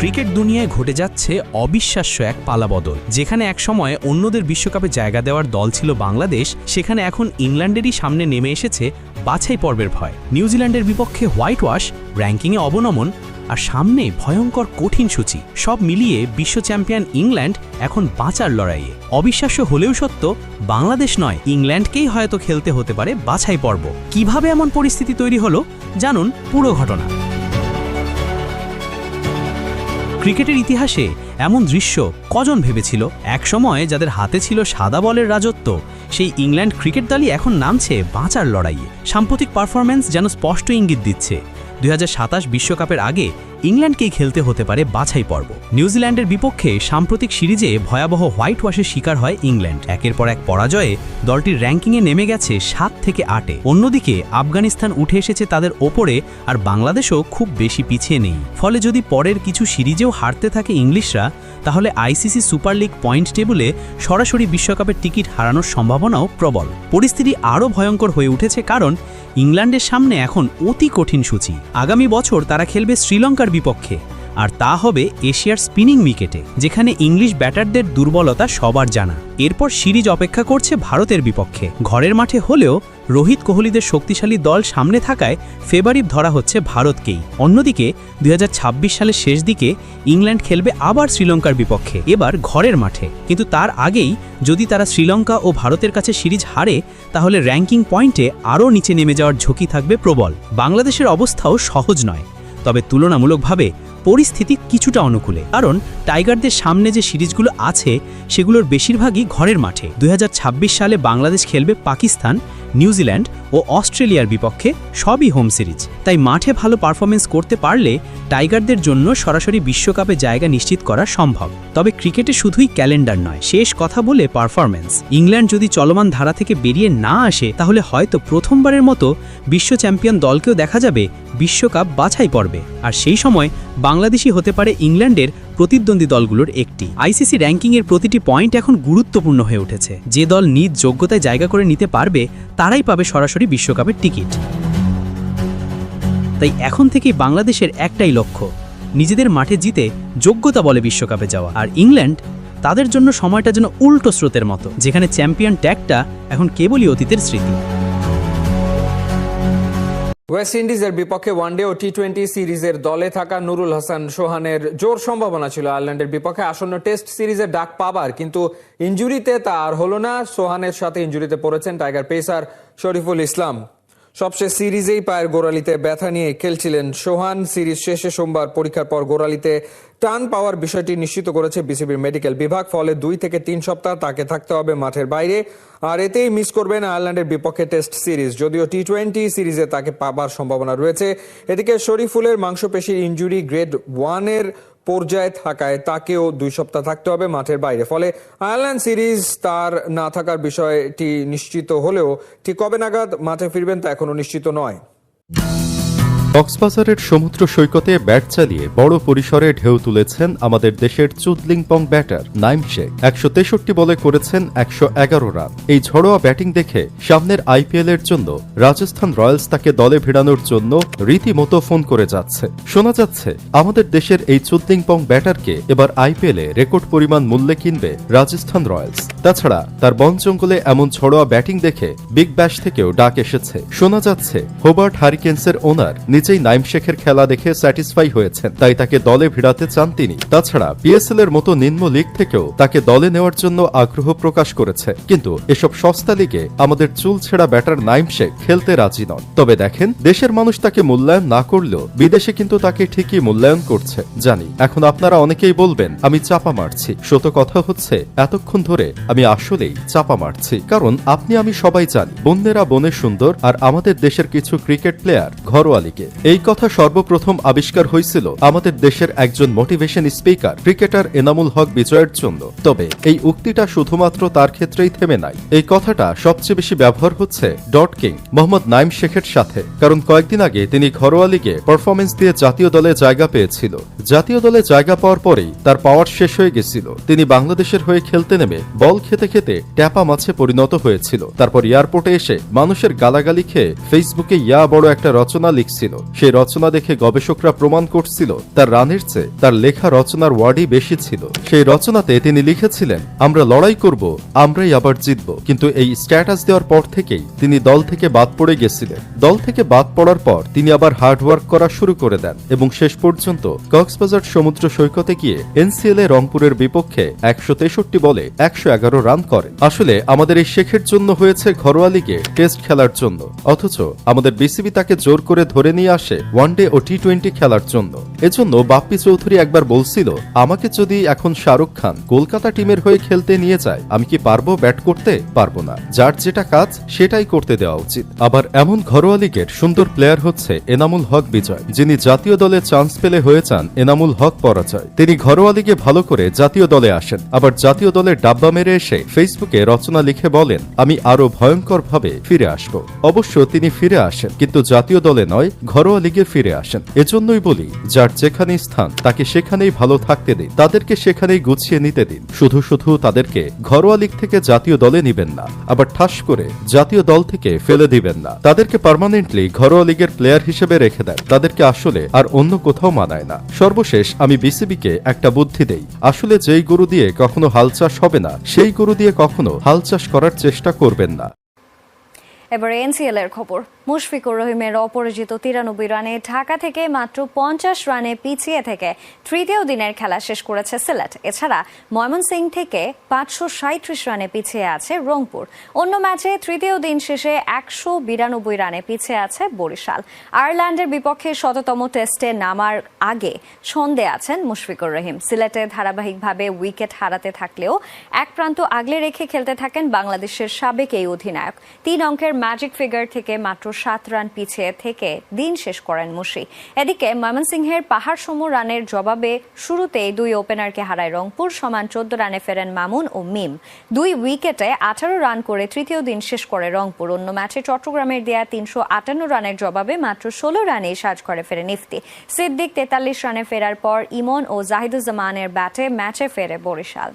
Cricket দুনিয়ায় ঘটে যাচ্ছে অবিশ্বাস্য এক পালাবদল যেখানে একসময় অন্যদের বিশ্বকাপে জায়গা দেওয়ার দল ছিল বাংলাদেশ, সেখানে এখন ইংল্যান্ডেরই সামনে নেমে এসেছে বাছাই পর্বের ভয়। নিউজিল্যান্ডের বিপক্ষে হোয়াইট ওয়াশ র্যাঙ্কিংয়ে অবনমন আর সামনে ভয়ঙ্কর কঠিন সূচি। সব মিলিয়ে বিশ্ব চ্যাম্পিয়ন ইংল্যান্ড এখন বাঁচার লড়াইয়ে। অবিশ্বাস্য হলেও সত্য, বাংলাদেশ নয়, ইংল্যান্ডকেই হয়তো খেলতে হতে পারে বাছাই পর্ব। কীভাবে এমন পরিস্থিতি তৈরি হলো, জানুন পুরো ঘটনা। ক্রিকেটের ইতিহাসে এমন দৃশ্য কজন ভেবেছিল? একসময় যাদের হাতে ছিল সাদা বলের রাজত্ব, সেই ইংল্যান্ড ক্রিকেট দলই এখন নামছে বাঁচার লড়াইয়ে। সাম্প্রতিক পারফরম্যান্স যেন স্পষ্ট ইঙ্গিত দিচ্ছে। দুই বিশ্বকাপের আগে ইংল্যান্ডকেই খেলতে হতে পারে বাছাই পর্ব। নিউজিল্যান্ডের বিপক্ষে সাম্প্রতিক সিরিজে ভয়াবহ হোয়াইট ওয়াশের শিকার হয় ইংল্যান্ড। একের পর এক পরাজয়ে দলটির র্যাঙ্কিংয়ে নেমে গেছে সাত থেকে আটে। অন্যদিকে আফগানিস্তান উঠে এসেছে তাদের ওপরে আর বাংলাদেশও খুব বেশি পিছিয়ে নেই। ফলে যদি পরের কিছু সিরিজেও হারতে থাকে ইংলিশরা তাহলে আইসিসি সুপার লিগ পয়েন্ট টেবিলে সরাসরি বিশ্বকাপের টিকিট হারানোর সম্ভাবনাও প্রবল। পরিস্থিতি আরও ভয়ঙ্কর হয়ে উঠেছে কারণ ইংল্যান্ডের সামনে এখন অতি কঠিন সূচি। আগামী বছর তারা খেলবে শ্রীলঙ্কার বিপক্ষে। আর তা হবে এশিয়ার স্পিনিং উইকেটে, যেখানে ইংলিশ ব্যাটারদের দুর্বলতা সবার জানা। এরপর সিরিজ অপেক্ষা করছে ভারতের বিপক্ষে। ঘরের মাঠে হলেও রোহিত কোহলিদের শক্তিশালী দল সামনে থাকায় ফেভারিট ধরা হচ্ছে ভারতকেই। অন্যদিকে দুই সালের শেষ দিকে ইংল্যান্ড খেলবে আবার শ্রীলঙ্কার বিপক্ষে, এবার ঘরের মাঠে। কিন্তু তার আগেই যদি তারা শ্রীলঙ্কা ও ভারতের কাছে সিরিজ হারে, তাহলে র্যাঙ্কিং পয়েন্টে আরও নিচে নেমে যাওয়ার ঝুঁকি থাকবে প্রবল। বাংলাদেশের অবস্থাও সহজ নয়। তবে তুলনামূলকভাবে পরিস্থিতি কিছুটা অনুকূলে। কারণ টাইগারদের সামনে যে সিরিজগুলো আছে, সেগুলোর বেশিরভাগই ঘরের মাঠে। দুই হাজার ছাব্বিশ সালে বাংলাদেশ খেলবে পাকিস্তান নিউজিল্যান্ড ও অস্ট্রেলিয়ার বিপক্ষে সবই হোম সিরিজ। তাই মাঠে ভালো পারফরমেন্স করতে পারলে টাইগারদের জন্য সরাসরি বিশ্বকাপে জায়গা নিশ্চিত করা সম্ভব। তবে ক্রিকেটে শুধুই ক্যালেন্ডার নয়, শেষ কথা বলে পারফরমেন্স ইংল্যান্ড যদি চলমান ধারা থেকে বেরিয়ে না আসে, তাহলে হয়তো প্রথমবারের মতো বিশ্ব চ্যাম্পিয়ন দলকেও দেখা যাবে, বিশ্বকাপ বাছাই পর্বে। আর সেই সময় বাংলাদেশই হতে পারে ইংল্যান্ডের প্রতিদ্বন্দ্বী দলগুলোর একটি। আইসিসি র্যাঙ্কিংয়ের প্রতিটি পয়েন্ট এখন গুরুত্বপূর্ণ হয়ে উঠেছে। যে দল নিজ যোগ্যতায় জায়গা করে নিতে পারবে, তারাই পাবে সরাসরি বিশ্বকাপের টিকিট। তাই এখন থেকেই বাংলাদেশের একটাই লক্ষ্য, নিজেদের মাঠে জিতে যোগ্যতা বলে বিশ্বকাপে যাওয়া। আর ইংল্যান্ড, তাদের জন্য সময়টা যেন উল্টো স্রোতের মতো, যেখানে চ্যাম্পিয়ন ট্যাগটা এখন কেবলই অতীতের স্মৃতি। ওয়েস্ট ইন্ডিজের বিপক্ষে ওয়ানডে ও টি টোয়েন্টি সিরিজের দলে থাকা নুরুল হাসান সোহানের জোর সম্ভাবনা ছিল আয়ারল্যান্ডের বিপক্ষে। আসন্ন টেস্ট সিরিজের ডাক পাবার, কিন্তু ইঞ্জুরিতে তা আর হলো না। সোহানের সাথে ইঞ্জুরিতে পড়েছেন টাইগার পেসার শরীফুল ইসলাম। সবশেষ সিরিজেই পায়ের গোড়ালিতে ব্যথা নিয়ে খেলছিলেন সোহান। সিরিজ শেষে সোমবার পরীক্ষার পর গোড়ালিতে টান পাওয়ার বিষয়টি নিশ্চিত করেছে বিসিবির মেডিকেল বিভাগ। ফলে দুই থেকে তিন সপ্তাহ তাকে থাকতে হবে মাঠের বাইরে। আর এতেই মিস করবেন আয়ারল্যান্ডের বিপক্ষে টেস্ট সিরিজ। যদিও টি টোয়েন্টি সিরিজে তাকে পাবার সম্ভাবনা রয়েছে। এদিকে শরীফুলের মাংসপেশির ইঞ্জুরি গ্রেড ওয়ানের পর্যায়ে থাকায় তাকেও দুই সপ্তাহ থাকতে হবে মাঠের বাইরে। ফলে আয়ারল্যান্ড সিরিজ তার না থাকার বিষয়টি নিশ্চিত হলেও ঠিক কবে নাগাদ মাঠে ফিরবেন তা এখনও নিশ্চিত নয়। কক্সবাজারের সমুদ্র সৈকতে ব্যাট চালিয়ে বড় পরিসরে ঢেউ তুলেছেন আমাদের দেশের চুদলিংপং ব্যাটার নাইম শেখ। একশো তেষট্টি বলে করেছেন একশো এগারো রান। এই ঝড়োয়া ব্যাটিং দেখে সামনের আইপিএল এর জন্য রাজস্থান রয়্যালস তাকে দলে ভিড়ানোর জন্য রীতিমতো ফোন করে যাচ্ছে। শোনা যাচ্ছে, আমাদের দেশের এই চুদলিংপং ব্যাটারকে এবার আইপিএল রেকর্ড পরিমাণ মূল্যে কিনবে রাজস্থান রয়্যালস। তাছাড়া তার বন জঙ্গলে এমন ঝড়োয়া ব্যাটিং দেখে বিগ ব্যাশ থেকেও ডাক এসেছে। শোনা যাচ্ছে, হোবার্ট হারিকেন্সের ওনার নিজেই নাইম শেখের খেলা দেখে স্যাটিসফাই হয়েছেন, তাই তাকে দলে ভিড়াতে চান তিনি। তাছাড়া পিএসএল এর মতো নিম্ন লিগ থেকেও তাকে দলে নেওয়ার জন্য আগ্রহ প্রকাশ করেছে। কিন্তু এসব সস্তা লিগে আমাদের চুল ছেঁড়া ব্যাটার নাইম শেখ খেলতে রাজি নন। তবে দেখেন, দেশের মানুষ তাকে মূল্যায়ন না করলেও বিদেশে কিন্তু তাকে ঠিকই মূল্যায়ন করছে। জানি, এখন আপনারা অনেকেই বলবেন, আমি চাপা মারছি। সত কথা হচ্ছে, এতক্ষণ ধরে আমি আসলেই চাপা মারছি। কারণ আপনি, আমি সবাই জানি, বন্যেরা বনে সুন্দর আর আমাদের দেশের কিছু ক্রিকেট প্লেয়ার ঘরোয়া লিগে। এই কথা সর্বপ্রথম আবিষ্কার হয়েছিল আমাদের দেশের একজন motivation speaker cricketer Enamul Haque বিজয়ের জন্য। তবে এই উক্তিটা শুধুমাত্র তার ক্ষেত্রেই থেমে নাই। এই কথাটা সবচেয়ে বেশি ব্যবহার হচ্ছে ডট কিং মোহাম্মদ নাইম শেখের সাথে, কারণ কয়েকদিন আগে তিনি ঘরোয়া লিগে পারফরমেন্স দিয়ে জাতীয় দলে জায়গা পেয়েছিল। জাতীয় দলে জায়গা পাওয়ার পরেই তার পাওয়ার শেষ হয়ে গেছিল। তিনি বাংলাদেশের হয়ে খেলতে নেমে বল খেতে খেতে ট্যাপা মাছে পরিণত হয়েছিল। তারপর এয়ারপোর্টে এসে মানুষের গালাগালি খেয়ে ফেসবুকে ইয়া বড় একটা রচনা লিখছিল। সেই রচনা দেখে গবেষকরা প্রমাণ করছিল, তার রানের চেয়ে তার লেখা রচনার ওয়ার্ডই বেশি ছিল। সেই রচনাতে তিনি লিখেছিলেন, আমরা লড়াই করব, আমরাই আবার জিতব। কিন্তু এই স্ট্যাটাস দেওয়ার পর থেকেই তিনি দল থেকে বাদ পড়ে গেছিলেন। দল থেকে বাদ পড়ার পর তিনি আবার হার্ডওয়ার্ক করা শুরু করে দেন এবং শেষ পর্যন্ত কক্সবাজার সমুদ্র সৈকতে গিয়ে এনসিএল এ রংপুরের বিপক্ষে একশো তেষট্টি বলে একশো এগারো রান করেন। আসলে আমাদের এই শেখের জন্য হয়েছে ঘরোয়া লিগে টেস্ট খেলার জন্য। অথচ আমাদের বিসিবি তাকে জোর করে ধরে নিয়ে আসে ওয়ানডে ও টি টোয়েন্টি খেলার জন্য। এজন্য বাপ্পি চৌধুরী একবার বলছিল, আমাকে যদি এখন শাহরুখ খান কলকাতা টিমের হয়ে খেলতে নিয়ে যায়, আমি কি পারব ব্যাট করতে? পারব না। যার যেটা কাজ, সেটাই করতে দেওয়া উচিত। আবার এমন ঘরোয়া লিগের সুন্দর প্লেয়ার হচ্ছে এনামুল হক বিজয়, যিনি জাতীয় দলে চান্স পেলে হয়ে যান এনামুল হক পরাজয়। তিনি ঘরোয়া লিগে ভালো করে জাতীয় দলে আসেন, আবার জাতীয় দলের ডাব্বা মেরে এসে ফেসবুকে রচনা লিখে বলেন, আমি আরও ভয়ঙ্কর ভাবে ফিরে আসব। অবশ্য তিনি ফিরে আসেন, কিন্তু জাতীয় দলে নয়, ঘরোয়া লিগে ফিরে আসেন। এজন্যই বলি যার যেখানেই স্থান, তাকে সেখানেই ভালো থাকতে দিন। তাদেরকে সেখানেই গুছিয়ে নিতে দিন। শুধু শুধু তাদেরকে ঘরোয়া লিগ থেকে জাতীয় দলে নিবেন না, আবার ঠাস করে জাতীয় দল থেকে ফেলে দিবেন না। তাদেরকে পার্মানেন্টলি ঘরোয়া লিগের প্লেয়ার হিসেবে রেখে দেন। তাদেরকে আসলে আর অন্য কোথাও মানায় না। সর্বশেষ আমি বিসিবিকে একটা বুদ্ধি দেই। আসলে যেই গরু দিয়ে কখনো হাল চাষ হবে না, সেই গরু দিয়ে কখনো হাল চাষ করার চেষ্টা করবেন না। এবার এনসিএল এর খবর। মুশফিকুর রহিমের অপরাজিত তিরানব্বই রানে ঢাকা থেকে মাত্র পঞ্চাশ রানে পিছিয়ে থেকে তৃতীয় দিনের খেলা শেষ করেছে সিলেট। এছাড়া ময়মনসিং থেকে পাঁচশো সাঁত্রিশ রানে পিছিয়ে আছে রংপুর। অন্য ম্যাচে তৃতীয় দিন শেষে একশো বিরানব্বই রানে পিছিয়ে আছে বরিশাল। আয়ারল্যান্ডের বিপক্ষে শততম টেস্টে নামার আগে ছন্দে আছেন মুশফিকুর রহিম। সিলেটে ধারাবাহিকভাবে উইকেট হারাতে থাকলেও এক প্রান্ত আগলে রেখে খেলতে থাকেন বাংলাদেশের সাবেক এই অধিনায়ক। তিন অঙ্কের ম্যাজিক ফিগার থেকে মাত্র সাত রান পিছিয়ে থেকে দিন শেষ করেন মুশি। এদিকে ময়মনসিংহের পাহাড় সম রানের জবাবে শুরুতেই দুই ওপেনারকে হারায় রংপুর, সমান চোদ্দ রানে ফেরেন মামুন ও মিম। দুই উইকেটে আঠারো রান করে তৃতীয় দিন শেষ করে রংপুর। অন্য ম্যাচে চট্টগ্রামের দেয়া তিনশো আটান্ন রানের জবাবে মাত্র ষোলো রানে সাজ করে ফেরে নিফতি সিদ্দিক তেতাল্লিশ রানে ফেরার পর ইমন ও জাহিদুজ্জামানের ব্যাটে ম্যাচে ফেরে বরিশাল।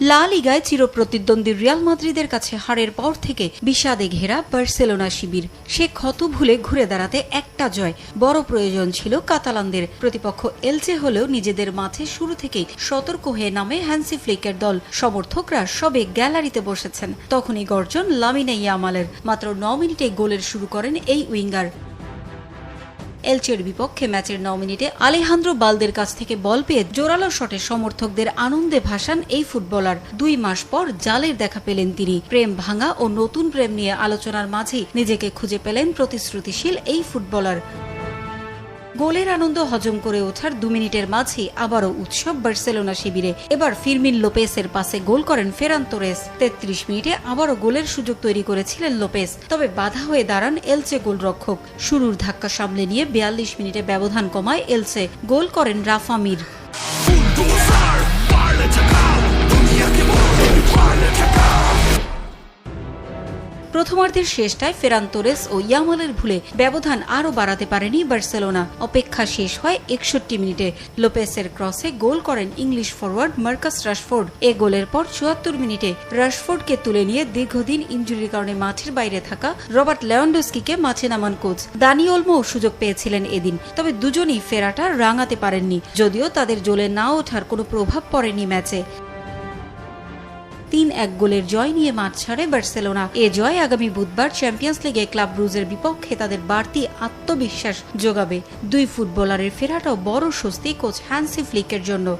লা লিগায় চিরপ্রতিদ্বন্দ্বী রিয়াল মাদ্রিদের কাছে হারের পর থেকে বিষাদে ঘেরা বার্সেলোনা শিবির। সে ক্ষত ভুলে ঘুরে দাঁড়াতে একটা জয়। বড় প্রয়োজন ছিল কাতালানদের। প্রতিপক্ষ এলচে হলেও নিজেদের মাঠে শুরু থেকেই সতর্ক হয়ে নামে হ্যান্সি ফ্লিকের দল। সমর্থকরা সবে গ্যালারিতে বসেছেন। তখনই গর্জন লামিনে ইয়ামালের। মাত্র ন মিনিটে গোলের শুরু করেন এই উইঙ্গার। এলচের বিপক্ষে ম্যাচের ন মিনিটে আলেহান্দ্রো বালদের কাছ থেকে বল পেয়ে জোরালো শটে সমর্থকদের আনন্দে ভাসান এই ফুটবলার। দুই মাস পর জালের দেখা পেলেন তিনি। প্রেম ভাঙা ও নতুন প্রেম নিয়ে আলোচনার মাঝেই নিজেকে খুঁজে পেলেন প্রতিশ্রুতিশীল এই ফুটবলার। গোলের আনন্দ হজম করে ওঠার দু মিনিটের মাঝেই আবারও উৎসব বার্সেলোনা শিবিরে। এবার ফিরমিন লোপেসের পাশে গোল করেন ফেরান তোরেস। তেত্রিশ মিনিটে আবারও গোলের সুযোগ তৈরি করেছিলেন লোপেস তবে বাধা হয়ে দাঁড়ান এলসে গোলরক্ষক। শুরুর ধাক্কা সামলে নিয়ে বিয়াল্লিশ মিনিটে ব্যবধান কমায় এলসে। গোল করেন রাফা মির। প্রথমার্ধের শেষটায় ফেরান তোরেস ও ইয়ামালের ভুলে ব্যবধান আরও বাড়াতে পারেনি বার্সেলোনা। অপেক্ষা শেষ হয় একষট্টি মিনিটে। লোপেসের ক্রসে গোল করেন ইংলিশ ফরওয়ার্ড মার্কাস রাশফোর্ড। এ গোলের পর চুয়াত্তর মিনিটে রাশফোর্ডকে তুলে নিয়ে দীর্ঘদিন ইঞ্জুরির কারণে মাঠের বাইরে থাকা রবার্ট লেওয়ান্ডস্কিকে মাঠে নামান কোচ। দানি ওলমো সুযোগ পেয়েছিলেন এদিন, তবে দুজনই ফেরাটা রাঙাতে পারেননি, যদিও তাদের জ্বলে না ওঠার কোনো প্রভাব পড়েনি ম্যাচে। তিন এক গোলের জয় নিয়ে মাঠ ছাড়ে বার্সেলোনা। এ জয় আগামী বুধবার চ্যাম্পিয়ন্স লিগে ক্লাব ব্রুজের বিপক্ষে তাদের বাড়তি আত্মবিশ্বাস যোগাবে। দুই ফুটবলারের ফেরাটাও বড় স্বস্তি কোচ হ্যান্সি ফ্লিকের জন্য।